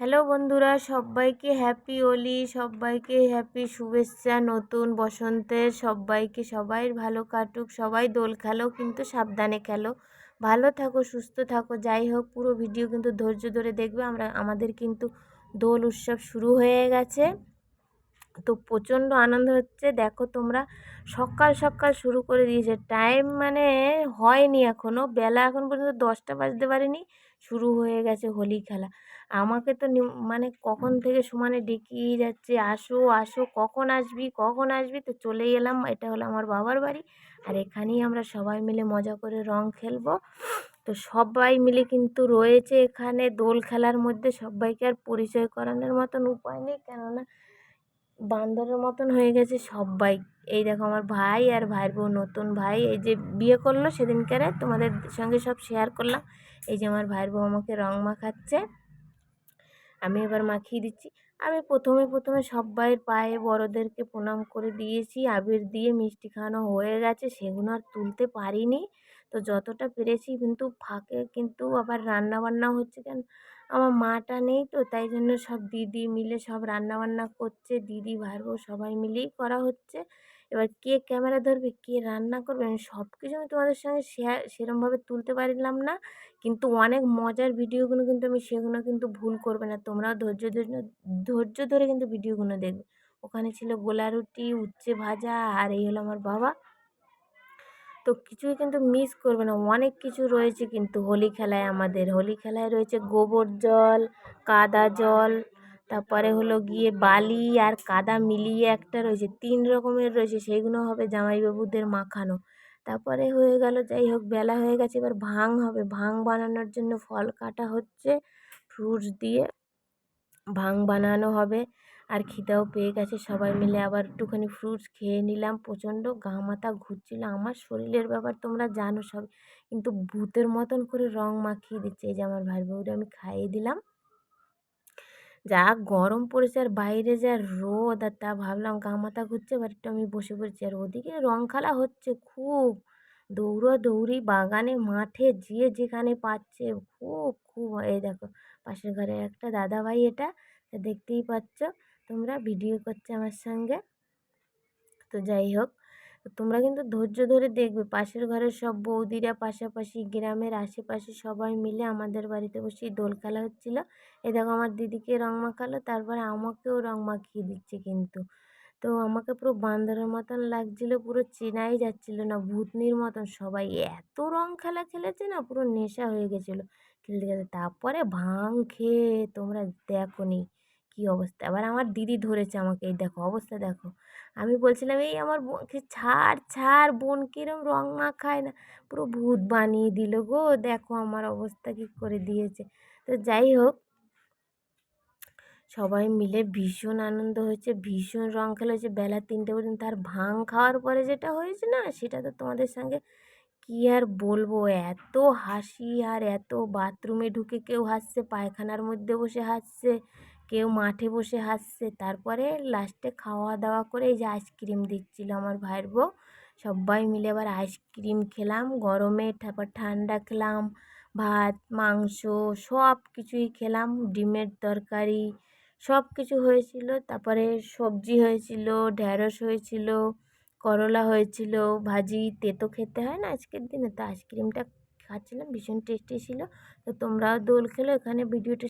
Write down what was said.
Hello বন্ধুরা, সবাইকে happy ওলি সবাইকে হ্যাপি শুভেচ্ছা। নতুন বসন্তের সবাইকে সবাই ভালো কাটুক, সবাই দোল খেলো, কিন্তু সাবধানে খেলো। ভালো থাকো, সুস্থ থাকো, যাই হোক, পুরো ভিডিও কিন্তু ধৈর্য ধরে দেখবে। আমরা, আমাদের কিন্তু দোল উৎসব শুরু হয়ে গেছে। তো প্রচণ্ড আনন্দ হচ্ছে। দেখো তোমরা সকাল সকাল শুরু করে দিয়েছে। টাইম মানে হয়নি এখনও বেলা এখন পর্যন্ত দশটা বাজতে পারেনি। শুরু হয়ে গেছে হোলি খেলা। আমাকে তো মানে কখন থেকে সমানে ডেকেই যাচ্ছে, আসো আসো, কখন আসবি কখন আসবি? তো চলেই এলাম। এটা হলো আমার বাবার বাড়ি। আর এখানেই আমরা সবাই মিলে মজা করে রং খেলব। তো সবাই মিলে কিন্তু রয়েছে এখানে। দোল খেলার মধ্যে সবাইকে আর পরিচয় করানোর মতন উপায় নেই। কেননা বান্দরের মতন হয়ে গেছে সবাই। এই দেখো আমার ভাই আর ভাইয়ের বউ নতুন ভাই। এই যে বিয়ে করল সেদিনকারে, তোমাদের সঙ্গে সব শেয়ার করলাম। এই যে আমার ভাইয়ের বউ আমাকে রং মাখাচ্ছে। আমি এবার মাখিয়ে দিচ্ছি। আমি প্রথমে প্রথমে সব্বাইয়ের পায়ে বড়দেরকে প্রণাম করে দিয়েছি, আবির দিয়ে মিষ্টি খাওয়ানো হয়ে গেছে, সেগুলো আর তুলতে পারিনি। তো যতটা পেরেছি কিন্তু ফাঁকে কিন্তু আবার রান্না বান্না হচ্ছে কেন? আমার মাটা নেই তো, তাই জন্য সব দিদি মিলে সব রান্না বান্না করছে, দিদি ভাইবো সবাই মিলেই করা হচ্ছে। এবার কে ক্যামেরা ধরবে, কে রান্না করবে, আমি সব কিছু আমি তোমাদের সঙ্গে শেয়ার, সেরমভাবে তুলতে পারলাম না। কিন্তু অনেক মজার ভিডিওগুলো কিন্তু আমি সেগুলো কিন্তু ভুল করবে না। তোমরাও ধৈর্য ধৈর্য ধরে কিন্তু ভিডিওগুলো দেখবে। ওখানে ছিল গোলা রুটি উচ্ছে ভাজা, আর এই হলো আমার বাবা। তো কিছুই কিন্তু মিস করবে না। অনেক কিছু রয়েছে কিন্তু হোলি খেলায় আমাদের। হোলি খেলায় রয়েছে গোবর জল, কাদা জল, তারপরে হলো গিয়ে বালি আর কাদা মিলিয়ে একটা রয়েছে, তিন রকমের রয়েছে সেইগুলো হবে জামাইবাবুদের মাখানো। তারপরে হয়ে গেল, যাই হোক, বেলা হয়ে গেছে, এবার ভাং হবে। ভাং বানানোর জন্য ফল কাটা হচ্ছে ফ্রুটস দিয়ে। ভাং বানানো হবে। আর খিদাও পেয়ে গেছে সবাই মিলে। আবার একটুখানি ফ্রুটস খেয়ে নিলাম। প্রচণ্ড গা মাথা ঘুরছিল। আমার শরীরের ব্যাপার তোমরা জানো সব। কিন্তু ভূতের মতন করে রং মাখিয়ে দিচ্ছে এই যে আমার ভাই বউরে আমি খাইয়ে দিলাম। যা গরম পড়েছে আর বাইরে যা রোদ, আর তা ভাবলাম গা মাথা ঘুরছে, এবার একটু আমি বসে পড়েছি। আর ওদিকে রং খেলা হচ্ছে খুব। দৌড়াদৌড়ি বাগানে, মাঠে, যে যেখানে পাচ্ছে, খুব খুব, এই দেখো, পাশের ঘরে একটা দাদাভাই এটা দেখতেই পাচ্ছ, তোমরা ভিডিও করছে আমার সঙ্গে। তো যাই হোক, তোমরা কিন্তু ধৈর্য ধরে দেখবে, পাশের ঘরের সব বৌদিরা পাশাপাশি গ্রামের আশেপাশে সবাই মিলে আমাদের বাড়িতে বসেই দোল খেলা হচ্ছিল। এ দেখো, আমার দিদিকে রং মাখালো, তারপরে আমাকেও রং মাখিয়ে দিচ্ছে কিন্তু। তো আমাকে পুরো বান্দরের মতন লাগছিল, পুরো চেনাই যাচ্ছিল না, ভূতনির মতন। সবাই এত রং খেলা খেলেছে না, পুরো নেশা হয়ে গেছিল। খেলতে খেলতে তারপরে ভাং খেয়ে তোমরা দেখো নি কী অবস্থা। এবার আমার দিদি ধরেছে আমাকে, এই দেখো অবস্থা দেখো। আমি বলছিলাম, এই আমার বোনকে ছাড় ছাড়, বোন কিরম রং মাখায় না। পুরো ভূত বানিয়ে দিল গো, দেখো আমার অবস্থা কী করে দিয়েছে। তো যাই হোক সবাই মিলে ভীষণ আনন্দ হয়েছে, ভীষণ রং খেলা হয়েছে। বেলা তিনটে পর্যন্ত আর ভাং খাওয়ার পরে যেটা হয়েছে না, সেটা তো তোমাদের সঙ্গে কী আর বলব? এত হাসি আর এত বাথরুমে ঢুকে কেউ হাসছে, পায়খানার মধ্যে বসে হাসছে, কেউ মাঠে বসে হাসছে। তারপরে লাস্টে খাওয়া দাওয়া করে এই যে আইসক্রিম দিচ্ছিল আমার ভাইয়ের বউ। সবাই মিলে আবার আইসক্রিম খেলাম, গরমে তারপর ঠান্ডা খেলাম, ভাত, মাংস সব কিছুই খেলাম, ডিমের তরকারি সব কিছু হয়েছিল। তারপরে সবজি হয়েছিল ঢ্যাঁড়স হয়েছিল, করলা হয়েছিল, ভাজি, তেতো খেতে হয় না আজকের দিনে। তো আইসক্রিমটা খাচ্ছিলাম, ভীষণ টেস্টি ছিল। তো তোমরাও দোল খেলো, এখানে ভিডিওটা